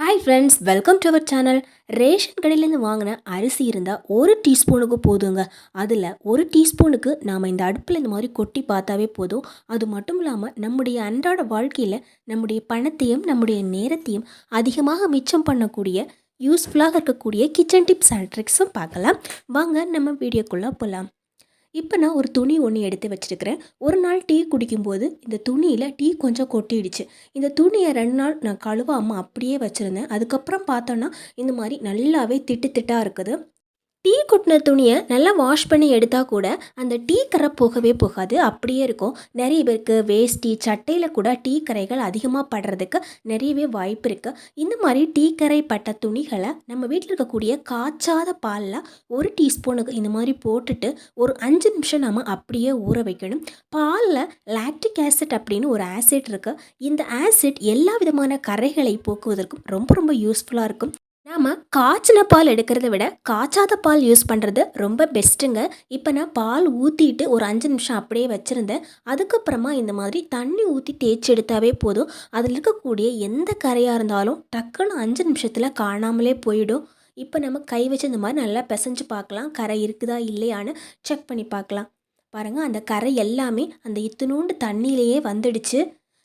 Hi friends welcome to our channel ration கடையிலேருந்து வாங்கின அரிசி இருந்தால் ஒரு டீஸ்பூனுக்கு போதுங்க. அதில் ஒரு டீஸ்பூனுக்கு நாம் இந்த அடுப்பில் இந்த மாதிரி கொட்டி பார்த்தாவே போதும். அது மட்டும் இல்லாமல் நம்முடைய அன்றாட வாழ்க்கையில் நம்முடைய பணத்தையும் நம்முடைய நேரத்தையும் அதிகமாக மிச்சம் பண்ணக்கூடிய யூஸ்ஃபுல்லாக இருக்கக்கூடிய கிச்சன் டிப்ஸ் அண்ட் ட்ரிக்ஸும் பார்க்கலாம். வாங்க நம்ம வீடியோக்குள்ளே போகலாம் இப்போ நான் ஒரு துணி ஒன்று எடுத்து வச்சுருக்கிறேன். ஒரு நாள் டீ குடிக்கும்போது இந்த துணியில் டீ கொஞ்சம் கொட்டிடுச்சு. இந்த துணியை ரெண்டு நாள் நான் கழுவாமல் அப்படியே வச்சுருந்தேன். அதுக்கப்புறம் பார்த்தோன்னா இந்த மாதிரி நல்லாவே திட்டு திட்டாக இருக்குது. டீ கொட்டின துணியை நல்லா வாஷ் பண்ணி எடுத்தால் கூட அந்த டீ கரை போகவே போகாது. அப்படியே இருக்கும். நிறைய பேருக்கு வேஷ்டி சட்டையில் கூட டீ கரைகள் அதிகமாக படுறதுக்கு நிறையவே வாய்ப்பு இருக்குது இந்த மாதிரி டீ கரை பட்ட துணிகளை நம்ம வீட்டில் இருக்கக்கூடிய காய்ச்சாத பாலில் ஒரு டீஸ்பூனுக்கு இந்த மாதிரி போட்டுட்டு ஒரு அஞ்சு நிமிஷம் நம்ம அப்படியே ஊற வைக்கணும். பாலில் லாக்டிக் ஆசிட் அப்படின்னு ஒரு ஆசிட் இருக்குது இந்த ஆசிட் எல்லா விதமான கரைகளை போக்குவதற்கும் ரொம்ப ரொம்ப யூஸ்ஃபுல்லாக இருக்கும். நாம் காய்ச்சின பால் எடுக்கிறத விட காய்ச்சாத பால் யூஸ் பண்ணுறது ரொம்ப பெஸ்ட்டுங்க இப்போ நான் பால் ஊற்றிட்டு ஒரு அஞ்சு நிமிஷம் அப்படியே வச்சுருந்தேன். அதுக்கப்புறமா இந்த மாதிரி தண்ணி ஊற்றி தேய்ச்சி எடுத்தாவே போதும். அதில் இருக்கக்கூடிய எந்த கரையாக இருந்தாலும் டக்குன்னு அஞ்சு நிமிஷத்தில் காணாமலே போயிடும். இப்போ நம்ம கை வச்சு இந்த மாதிரி நல்லா பிசைஞ்சு பார்க்கலாம். கரை இருக்குதா இல்லையான்னு செக் பண்ணி பார்க்கலாம். பாருங்கள் அந்த கரை எல்லாமே அந்த இத்தினூண்டு தண்ணியிலேயே வந்துடுச்சு.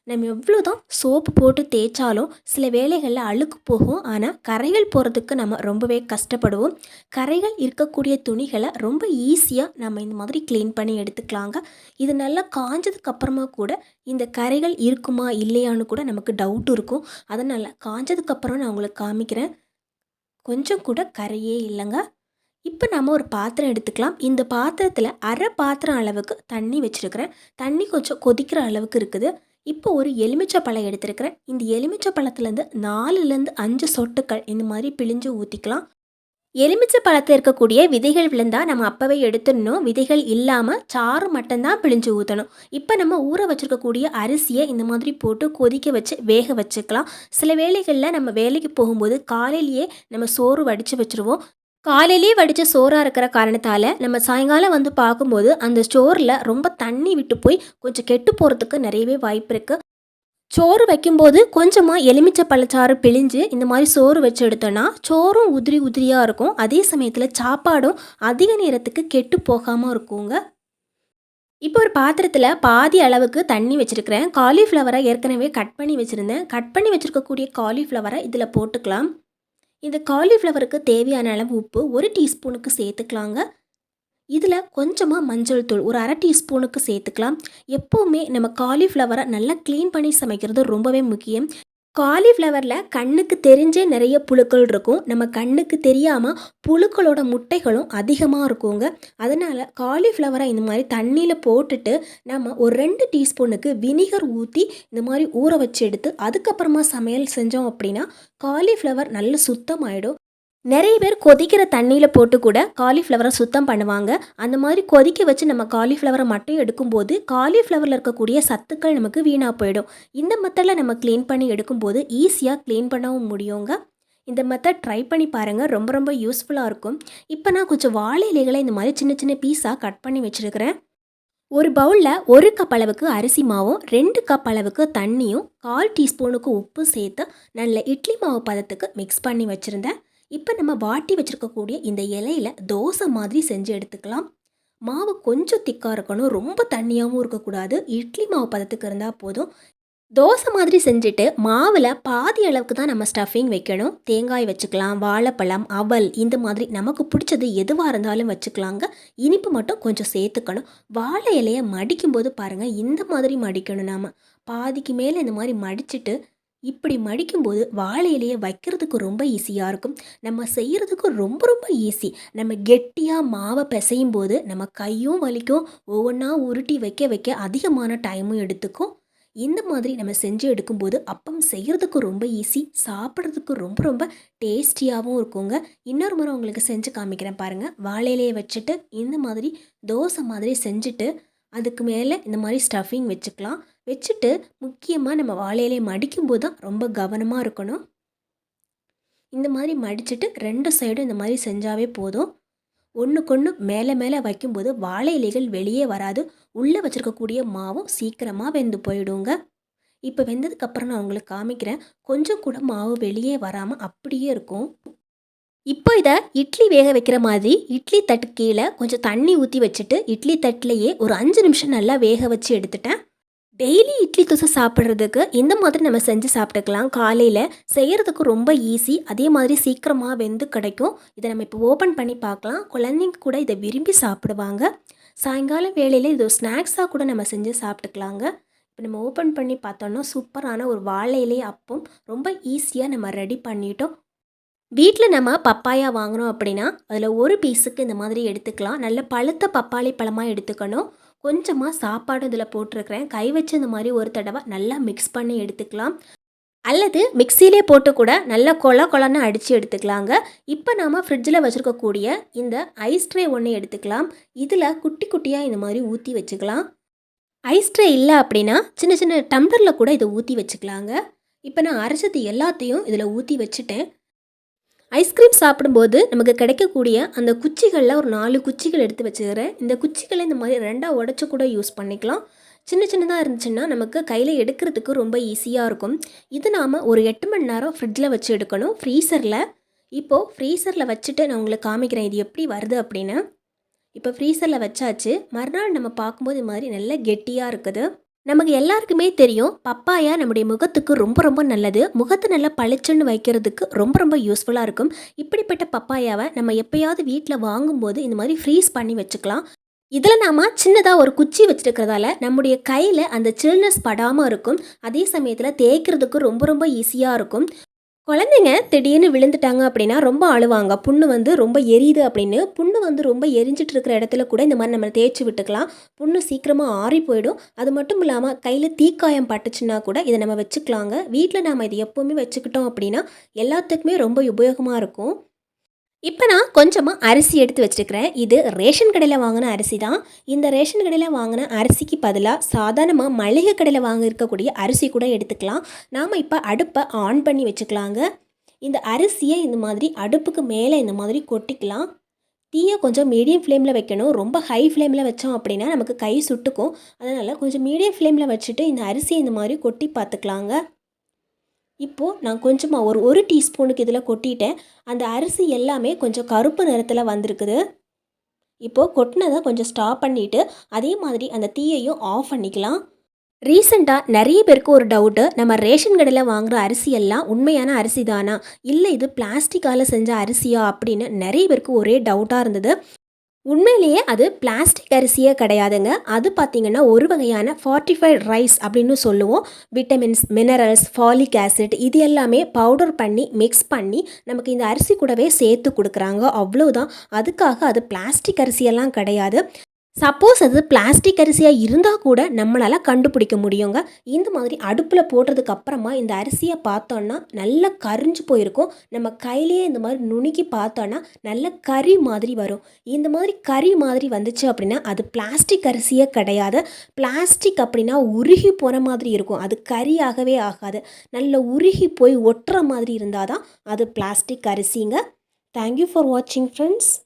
நம்ம எவ்வளோ தான் சோப்பு போட்டு தேய்ச்சாலும் சில வேலைகளில் அழுக்கு போகும். ஆனால் கரைகள் போகிறதுக்கு நம்ம ரொம்பவே கஷ்டப்படுவோம். கரைகள் இருக்கக்கூடிய துணிகளை ரொம்ப ஈஸியாக நம்ம இந்த மாதிரி க்ளீன் பண்ணி எடுத்துக்கலாங்க. இது நல்லா காஞ்சதுக்கு அப்புறமா கூட இந்த கரைகள் இருக்குமா இல்லையான்னு கூட நமக்கு டவுட் இருக்கும். அதனால் காஞ்சதுக்கப்புறம் நான் உங்களுக்கு காமிக்கிறேன். கொஞ்சம் கூட கரையே இல்லைங்க. இப்போ நம்ம ஒரு பாத்திரம் எடுத்துக்கலாம். இந்த பாத்திரத்தில் அரை பாத்திரம் அளவுக்கு தண்ணி வச்சுருக்கிறேன். தண்ணி கொஞ்சம் கொதிக்கிற அளவுக்கு இருக்குது. இப்போ ஒரு எலுமிச்சை பழம் எடுத்திருக்கிறேன். இந்த எலுமிச்சை பழத்துலேருந்து நாலுலேருந்து அஞ்சு சொட்டுக்கள் இந்த மாதிரி பிழிஞ்சு ஊற்றிக்கலாம் எலுமிச்சை பழத்தில் இருக்கக்கூடிய விதைகள் விழுந்தால் நம்ம அப்போவே எடுத்துடணும். விதைகள் இல்லாமல் சாறு மட்டும்தான் பிழிஞ்சு ஊற்றணும் இப்போ நம்ம ஊற வச்சுருக்கக்கூடிய அரிசியை இந்த மாதிரி போட்டு கொதிக்க வச்சு வேக வச்சுக்கலாம். சில வேலைகளில் நம்ம வேலைக்கு போகும்போது காலையிலேயே நம்ம சோறு வடித்து வச்சுருவோம். காலையிலே வடித்த சோறாக இருக்கிற காரணத்தால் நம்ம சாயங்காலம் வந்து பார்க்கும்போது அந்த சோறில் ரொம்ப தண்ணி விட்டு போய் கொஞ்சம் கெட்டு போகிறதுக்கு நிறையவே வாய்ப்பு இருக்குது சோறு வைக்கும்போது கொஞ்சமாக எலுமிச்சை பழச்சாறு பிழிஞ்சு இந்த மாதிரி சோறு வச்சு எடுத்தோன்னா சோறும் உதிரி உதிரியாக இருக்கும். அதே சமயத்தில் சாப்பாடும் அதிக நேரத்துக்கு கெட்டு போகாமல் இருக்குங்க. இப்போ ஒரு பாத்திரத்தில் பாதி அளவுக்கு தண்ணி வச்சுருக்கிறேன். காலிஃப்ளவரை ஏற்கனவே கட் பண்ணி வச்சுருந்தேன். கட் பண்ணி வச்சுருக்கக்கூடிய காலிஃப்ளவரை இதில் போட்டுக்கலாம். இந்த காலிஃப்ளவருக்கு தேவையான அளவு உப்பு ஒரு டீஸ்பூனுக்கு சேர்த்துக்கலாங்க. இதில் கொஞ்சமாக மஞ்சள் தூள் ஒரு அரை டீஸ்பூனுக்கு சேர்த்துக்கலாம். எப்போவுமே நம்ம காலிஃப்ளவரை நல்லா க்ளீன் பண்ணி சமைக்கிறது ரொம்பவே முக்கியம். காலிஃப்ளவரில் கண்ணுக்கு தெரிஞ்சே நிறைய புழுக்கள் இருக்கும். நம்ம கண்ணுக்கு தெரியாமல் புழுக்களோட முட்டைகளும் அதிகமாக இருக்குங்க. அதனால் காலிஃப்ளவரை இந்த மாதிரி தண்ணியில் போட்டுட்டு நம்ம ஒரு ரெண்டு டீஸ்பூனுக்கு வினிகர் ஊற்றி இந்த மாதிரி ஊற வச்சு எடுத்து அதுக்கப்புறமா சமையல் செஞ்சோம் அப்படின்னா காலிஃப்ளவர் நல்ல சுத்தமாயிடும். நிறைய பேர் கொதிக்கிற தண்ணியில் போட்டு கூட காலிஃப்ளவரை சுத்தம் பண்ணுவாங்க. அந்த மாதிரி கொதிக்க வச்சு நம்ம காலிஃப்ளவரை மட்டும் எடுக்கும்போது காலிஃப்ளவரில் இருக்கக்கூடிய சத்துக்கள் நமக்கு வீணாக போயிடும். இந்த மெத்தடில் நம்ம க்ளீன் பண்ணி எடுக்கும்போது ஈஸியாக க்ளீன் பண்ணவும் முடியுங்க. இந்த மெத்தட் ட்ரை பண்ணி பாருங்கள் ரொம்ப ரொம்ப யூஸ்ஃபுல்லாக இருக்கும். இப்போ நான் கொஞ்சம் வாழை இலைகளை இந்த மாதிரி சின்ன சின்ன பீஸாக கட் பண்ணி வச்சுருக்கிறேன். ஒரு பவுலில் ஒரு கப் அளவுக்கு அரிசி மாவும் ரெண்டு கப் அளவுக்கு தண்ணியும் கால் டீஸ்பூனுக்கு உப்பு சேர்த்து நல்ல இட்லி மாவு பதத்துக்கு மிக்ஸ் பண்ணி வச்சுருந்தேன். இப்போ நம்ம வாட்டி வச்சுருக்கக்கூடிய இந்த இலையில தோசை மாதிரி செஞ்சு எடுத்துக்கலாம். மாவு கொஞ்சம் திக்காக இருக்கணும் ரொம்ப தண்ணியாகவும் இருக்கக்கூடாது. இட்லி மாவு பதத்துக்கு இருந்தால் போதும். தோசை மாதிரி செஞ்சுட்டு மாவில் பாதி அளவுக்கு தான் நம்ம ஸ்டஃபிங் வைக்கணும். தேங்காய் வச்சுக்கலாம் வாழைப்பழம் அவல் இந்த மாதிரி நமக்கு பிடிச்சது எதுவாக இருந்தாலும் வச்சுக்கலாங்க. இனிப்பு மட்டும் கொஞ்சம் சேர்த்துக்கணும். வாழை இலையை மடிக்கும்போது பாருங்கள் இந்த மாதிரி மடிக்கணும் நாம். பாதிக்கு மேலே இந்த மாதிரி மடிச்சுட்டு இப்படி மடிக்கும்போது வாழை இலையை வைக்கிறதுக்கு ரொம்ப ஈஸியாக இருக்கும். நம்ம செய்கிறதுக்கு ரொம்ப ரொம்ப ஈஸி நம்ம கெட்டியாக மாவை பிசையும் போது நம்ம கையும் வலிக்கும். ஒவ்வொன்றா உருட்டி வைக்க வைக்க அதிகமான டைமும் எடுத்துக்கும். இந்த மாதிரி நம்ம செஞ்சு எடுக்கும்போது அப்பம் செய்கிறதுக்கு ரொம்ப ஈஸி சாப்பிட்றதுக்கு ரொம்ப ரொம்ப டேஸ்டியாகவும் இருக்குங்க. இன்னொரு முறை உங்களுக்கு செஞ்சு காமிக்கிறேன் பாருங்கள் வாழை இலையை வச்சுட்டு இந்த மாதிரி தோசை மாதிரி செஞ்சுட்டு அதுக்கு மேலே இந்த மாதிரி ஸ்டஃபிங் வச்சுக்கலாம். வச்சுட்டு முக்கியமாக நம்ம வாழையிலே மடிக்கும்போது தான் ரொம்ப கவனமாக இருக்கணும். இந்த மாதிரி மடிச்சுட்டு ரெண்டு சைடும் இந்த மாதிரி செஞ்சாவே போதும். ஒன்றுக்கொன்று மேலே மேலே வைக்கும்போது வாழை இலைகள் வெளியே வராது. உள்ளே வச்சுருக்கக்கூடிய மாவும் சீக்கிரமாக வெந்து போயிடுங்க. இப்போ வெந்ததுக்கப்புறம் நான் உங்களுக்கு காமிக்கிறேன். கொஞ்சம் கூட மாவு வெளியே வராமல் அப்படியே இருக்கும். இப்போ இதை இட்லி வேக வைக்கிற மாதிரி இட்லி தட்டு கீழே கொஞ்சம் தண்ணி ஊற்றி வச்சுட்டு இட்லி தட்டிலேயே ஒரு அஞ்சு நிமிஷம் நல்லா வேக வச்சு எடுத்துட்டேன். டெய்லி இட்லி தோசை சாப்பிட்றதுக்கு இந்த மாதிரி நம்ம செஞ்சு சாப்பிட்டுக்கலாம். காலையில் செய்கிறதுக்கு ரொம்ப ஈஸி அதே மாதிரி சீக்கிரமாக வெந்து கிடைக்கும். இதை நம்ம இப்போ ஓப்பன் பண்ணி பார்க்கலாம். குழந்தைங்க கூட இதை விரும்பி சாப்பிடுவாங்க. சாயங்காலம் வேலையில் இது ஒரு ஸ்நாக்ஸாக கூட நம்ம செஞ்சு சாப்பிட்டுக்கலாங்க. இப்போ நம்ம ஓப்பன் பண்ணி பார்த்தோன்னா சூப்பரான ஒரு வாழை இலை அப்பம் ரொம்ப ஈஸியாக நம்ம ரெடி பண்ணிட்டோம். வீட்டில் நம்ம பப்பாயா வாங்கினோம் அப்படின்னா அதில் ஒரு பீஸுக்கு இந்த மாதிரி எடுத்துக்கலாம். நல்ல பழுத்த பப்பாளி பழமாக எடுத்துக்கணும். கொஞ்சமாக சாப்பாடு இதில் போட்டிருக்கிறேன். கை வச்சு இந்த மாதிரி ஒரு தடவை நல்லா மிக்ஸ் பண்ணி எடுத்துக்கலாம். அல்லது மிக்சியிலே போட்டு கூட நல்லா கொல கொலன்னு அடித்து எடுத்துக்கலாங்க. இப்போ நாம் ஃப்ரிட்ஜில் வச்சுருக்கக்கூடிய இந்த ஐஸ் ட்ரே ஒன்று எடுத்துக்கலாம். இதில் குட்டி குட்டியாக இந்த மாதிரி ஊற்றி வச்சுக்கலாம். ஐஸ் ட்ரே இல்லை அப்படின்னா சின்ன சின்ன டம்ளரில் கூட இதை ஊற்றி வச்சுக்கலாங்க. இப்போ நான் அரைச்சது எல்லாத்தையும் இதில் ஊற்றி வச்சுட்டேன். ஐஸ்கிரீம் சாப்பிடும்போது நமக்கு கிடைக்கக்கூடிய அந்த குச்சிகளில் ஒரு நாலு குச்சிகள் எடுத்து வச்சுக்கிறேன். இந்த குச்சிகளை இந்த மாதிரி ரெண்டாக உடச்சி கூட யூஸ் பண்ணிக்கலாம். சின்ன சின்னதாக இருந்துச்சுன்னா நமக்கு கையில் எடுக்கிறதுக்கு ரொம்ப ஈஸியாக இருக்கும். இது நாம் ஒரு எட்டு மணி நேரம் ஃப்ரிட்ஜில் வச்சு எடுக்கணும். ஃப்ரீசரில் இப்போது ஃப்ரீசரில் வச்சுட்டு நான் உங்களுக்கு காமிக்கிறேன். இது எப்படி வருது அப்படின்னு. இப்போ ஃப்ரீசரில் வச்சாச்சு. மறுநாள் நம்ம பார்க்கும்போது இது மாதிரி நல்ல கெட்டியாக இருக்குது. நமக்கு எல்லாருக்குமே தெரியும் பப்பாயா நம்முடைய முகத்துக்கு ரொம்ப ரொம்ப நல்லது. முகத்தை நல்லா பளிச்சுன்னு வைக்கிறதுக்கு ரொம்ப ரொம்ப யூஸ்ஃபுல்லாக இருக்கும். இப்படிப்பட்ட பப்பாயாவை நம்ம எப்பயாவது வீட்டில் வாங்கும்போது இந்த மாதிரி ஃப்ரீஸ் பண்ணி வச்சுக்கலாம். இதில் நாம் சின்னதாக ஒரு குச்சி வச்சுருக்கிறதால நம்முடைய கையில் அந்த சில்னஸ் படாமல் இருக்கும். அதே சமயத்தில் தேய்க்கிறதுக்கு ரொம்ப ரொம்ப ஈஸியாக இருக்கும். குழந்தைங்க திடீர்னு விழுந்துட்டாங்க அப்படின்னா ரொம்ப அழுவாங்க புண்ணு வந்து ரொம்ப எரியுது அப்படின்னு. புண்ணு வந்து ரொம்ப எரிஞ்சிட்டு இருக்கிற இடத்துல கூட இந்த மாதிரி நம்ம தேய்ச்சி விட்டுக்கலாம். புண்ணு சீக்கிரமாக ஆறி போயிடும். அது மட்டும் இல்லாமல் கையில் தீக்காயம் பட்டுச்சுன்னா கூட இதை நம்ம வச்சுக்கலாங்க. வீட்டில் நாம் இதை எப்போவுமே வச்சுக்கிட்டோம் அப்படின்னா எல்லாத்துக்குமே ரொம்ப உபயோகமாக இருக்கும். இப்போ நான் கொஞ்சமாக அரிசி எடுத்து வச்சுருக்கிறேன். இது ரேஷன் கடையில் வாங்கின அரிசி தான். இந்த ரேஷன் கடையில் வாங்கின அரிசிக்கு பதிலாக சாதாரணமாக மளிகை கடையில் வாங்க இருக்கக்கூடிய அரிசி கூட எடுத்துக்கலாம். நாம் இப்போ அடுப்பை ஆன் பண்ணி வச்சுக்கலாங்க. இந்த அரிசியை இந்த மாதிரி அடுப்புக்கு மேலே இந்த மாதிரி கொட்டிக்கலாம். தீயை கொஞ்சம் மீடியம் ஃப்ளேமில் வைக்கணும். ரொம்ப ஹை ஃப்ளேமில் வச்சோம் அப்படின்னா நமக்கு கை சுட்டுக்கும். அதனால் கொஞ்சம் மீடியம் ஃப்ளேமில் வச்சுட்டு இந்த அரிசியை இந்த மாதிரி கொட்டி பார்த்துக்கலாங்க. இப்போது நான் கொஞ்சமாக ஒரு ஒரு டீஸ்பூனுக்கு இதில் கொட்டிட்டேன். அந்த அரிசி எல்லாமே கொஞ்சம் கருப்பு நிறத்தில் வந்திருக்குது. இப்போது கொட்டினதை கொஞ்சம் ஸ்டாப் பண்ணிவிட்டு அதே மாதிரி அந்த தீயையும் ஆஃப் பண்ணிக்கலாம். ரீசெண்டாக நிறைய பேருக்கு ஒரு டவுட்டு நம்ம ரேஷன் கடையில் வாங்குகிற அரிசி எல்லாம் உண்மையான அரிசி தானா இல்லை இது பிளாஸ்டிக்கால் செஞ்ச அரிசியா அப்படின்னு நிறைய பேருக்கு ஒரே டவுட்டாக இருந்தது. உண்மையிலேயே அது பிளாஸ்டிக் அரிசியே கிடையாதுங்க. அது பார்த்திங்கன்னா ஒரு வகையான ஃபார்ட்டிஃபைட் ரைஸ் அப்படின்னு சொல்லுவோம். விட்டமின்ஸ் மினரல்ஸ் ஃபாலிக் ஆசிட் இது எல்லாமே பவுடர் பண்ணி மிக்ஸ் பண்ணி நமக்கு இந்த அரிசி கூடவே சேர்த்து கொடுக்குறாங்க. அவ்வளோதான் அதுக்காக அது பிளாஸ்டிக் அரிசியெல்லாம் கிடையாது. சப்போஸ் அது பிளாஸ்டிக் அரிசியாக இருந்தால் கூட நம்மளால் கண்டுபிடிக்க முடியுங்க. இந்த மாதிரி அடுப்பில் போடுறதுக்கு அப்புறமா இந்த அரிசியை பார்த்தோன்னா நல்லா கரிஞ்சு போயிருக்கும். நம்ம கையிலேயே இந்த மாதிரி நுணுக்கி பார்த்தோன்னா நல்ல கறி மாதிரி வரும். இந்த மாதிரி கறி மாதிரி வந்துச்சு அப்படின்னா அது பிளாஸ்டிக் அரிசியே கிடையாது. பிளாஸ்டிக் அப்படின்னா உருகி போன மாதிரி இருக்கும். அது கறியாகவே ஆகாது. நல்ல உருகி போய் ஒட்டுற மாதிரி இருந்தால் தான் அது பிளாஸ்டிக் அரிசிங்க. தேங்க்யூ ஃபார் வாட்சிங் ஃப்ரெண்ட்ஸ்